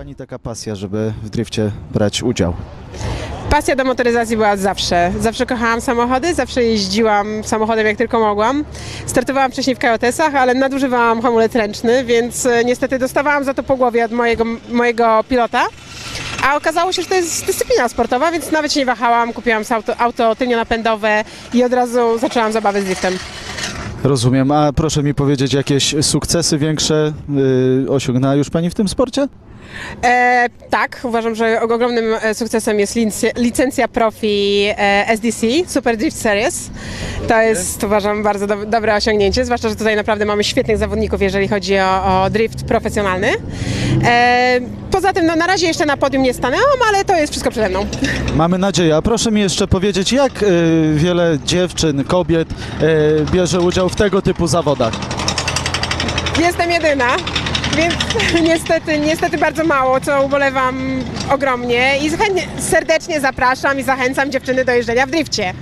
Pani taka pasja, żeby w drifcie brać udział? Pasja do motoryzacji była od zawsze. Zawsze kochałam samochody, zawsze jeździłam samochodem jak tylko mogłam. Startowałam wcześniej w kajotesach, ale nadużywałam hamulec ręczny, więc e, niestety dostawałam za to po głowie od mojego, mojego pilota. A okazało się, że to jest dyscyplina sportowa, więc nawet się nie wahałam. Kupiłam auto, auto tylnionapędowe i od razu zaczęłam zabawę z driftem. Rozumiem, a proszę mi powiedzieć, jakieś sukcesy większe y, osiągnęła już Pani w tym sporcie? E, tak, uważam, że ogromnym e, sukcesem jest licencja, licencja profi e, SDC, Super Drift Series. To jest, uważam, bardzo do, dobre osiągnięcie, zwłaszcza, że tutaj naprawdę mamy świetnych zawodników, jeżeli chodzi o, o drift profesjonalny. E, poza tym, no, na razie jeszcze na podium nie stanęłam, ale to jest wszystko przede mną. Mamy nadzieję. A proszę mi jeszcze powiedzieć, jak y, wiele dziewczyn, kobiet y, bierze udział w tego typu zawodach? Jestem jedyna. Więc niestety, niestety bardzo mało, co ubolewam ogromnie i serdecznie zapraszam i zachęcam dziewczyny do jeżdżenia w drifcie.